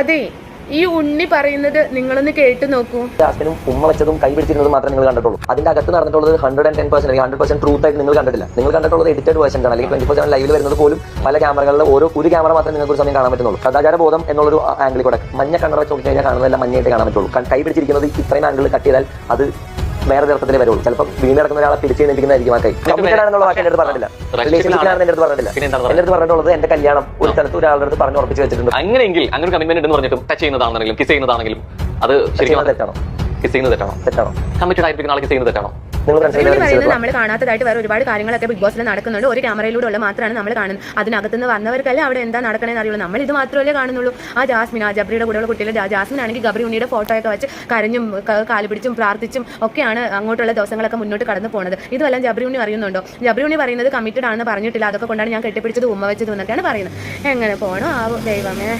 അതെ ഈ ഉണ്ണി പറയുന്നത് നിങ്ങളൊന്ന് കേട്ടു നോക്കൂ. ജാസ്മിനും ഉമ്മ കൈ പിടിച്ചിരുന്നതും മാത്രമേ നിങ്ങൾ കണ്ടിട്ടുള്ളൂ. അതിന്റെ അകത്ത് നടന്നിട്ടുള്ളത് ഹൺഡ്രഡ് ആൻഡ് ടെൻ പെർസെന്റ് അല്ലെങ്കിൽ ഹൺഡ്രഡ് പെർസെന്റ് ട്രൂത്ത് ആയിട്ട് നിങ്ങൾ കണ്ടിട്ടില്ല. നിങ്ങൾ കണ്ടിട്ടുള്ളത് എഡിറ്റഡ് വേർഷൻ ആണ് അല്ലെങ്കിൽ ട്വന്റി ഫോർ സെവൻ ലൈവിൽ വരുന്നത് പോലും പല ക്യാമറകളിൽ ഓരോ ഒരു ക്യാമറ മാത്രമേ നിങ്ങൾക്ക് ഒരു സമയം കാണാൻ പറ്റുന്നുള്ളൂ. സദാചാര ബോധം എന്നുള്ളൊരു ആംഗിൾ കൂടെ. മഞ്ഞ കണ്ണറ വെച്ച് കഴിഞ്ഞാൽ കാണുന്നതല്ല മഞ്ഞയായിട്ട് കാണാൻ പറ്റുള്ളൂ. കൈ പിടിച്ചിരിക്കുന്നത് ഇത്രയും ആംഗിൾ കട്ട് ചെയ്താൽ അത് വേറെ നിർത്തത്തിലേ വരുള്ളൂ. ചിലപ്പോൾ വീണ് കിടക്കുന്ന ഒരാളെ പിടിച്ച് എഴുന്നേൽപ്പിക്കുന്നതായിരിക്കും ആ കൈ. കമ്മിറ്റഡ് ആണെന്നുള്ള വാക്ക് എന്റെ അടുത്ത് പറഞ്ഞില്ല. റിലേഷൻഷിപ്പിലാണെന്ന് എന്റെ അടുത്ത് എന്താണ് എന്റെ അടുത്ത് പറഞ്ഞിട്ടുള്ളത് എന്റെ കല്യാണം ഒരു സ്ഥലത്ത് ഒരാളുടെ അടുത്ത് പറഞ്ഞു ഉറപ്പിച്ച് വെച്ചിട്ടുണ്ട്. അങ്ങനെയെങ്കിൽ അങ്ങനെ കമ്മിറ്റ്മെന്റ് എന്ന് പറഞ്ഞിട്ടും ടച്ച് ചെയ്യുന്നതാണെങ്കിലും കിസ് ചെയ്യുന്നതാണെങ്കിലും അത് ശരിക്കും തെറ്റാണോ? കിസ് ചെയ്യുന്നത് തെറ്റാണോ? തെറ്റാണോ? കമ്മിറ്റഡ് ആയിരിക്കുന്ന ആൾ കിസ് ചെയ്യുന്നത് തെറ്റാണോ? പറയുന്നത് നമ്മൾ കാണാത്തതായിട്ട് വേറെ ഒരുപാട് കാര്യങ്ങളൊക്കെ ബിഗ് ബോസിൽ നടക്കുന്നുണ്ട്. ഒരു ക്യാമറയിലൂടെ ഉള്ള മാത്രമാണ് നമ്മൾ കാണുന്നത്. അതിനകത്തുനിന്ന് വന്നവർക്കല്ലേ അവിടെ എന്താ നടക്കണമെന്ന് അറിയുള്ളൂ. നമ്മൾ ഇത് മാത്രമല്ലേ കാണുന്നുള്ളൂ. ആ ജാസ്മിൻ ആ ജബ്രിയുടെ കൂടെയുള്ള കുട്ടികൾ ജാസ്മിൻ ആണെങ്കിൽ ഗബ്രി ഉണ്ണിയുടെ ഫോട്ടോ ഒക്കെ വെച്ച് കരഞ്ഞും കാലുപിടിച്ചും കാൽ പിടിച്ചും പ്രാർത്ഥിച്ചും ഒക്കെയാണ് അങ്ങോട്ടുള്ള ദിവസങ്ങളൊക്കെ മുന്നോട്ട് കടന്നു പോകുന്നത് ഇതുമെല്ലാം ജബ്രി ഉണ്ണി അറിയുന്നുണ്ടോ ജബ്രി ഉണ്ണി പറയുന്നത് കമ്മിറ്റഡ് ആണെന്ന് പറഞ്ഞിട്ടില്ല. അതൊക്കെ കൊണ്ടാണ് ഞാൻ കെട്ടിപ്പിടിച്ചത് ഉമ്മ വെച്ചത് എന്നൊക്കെയാണ് പറയുന്നത്. എങ്ങനെ പോകണോ ആ ദൈവമേ.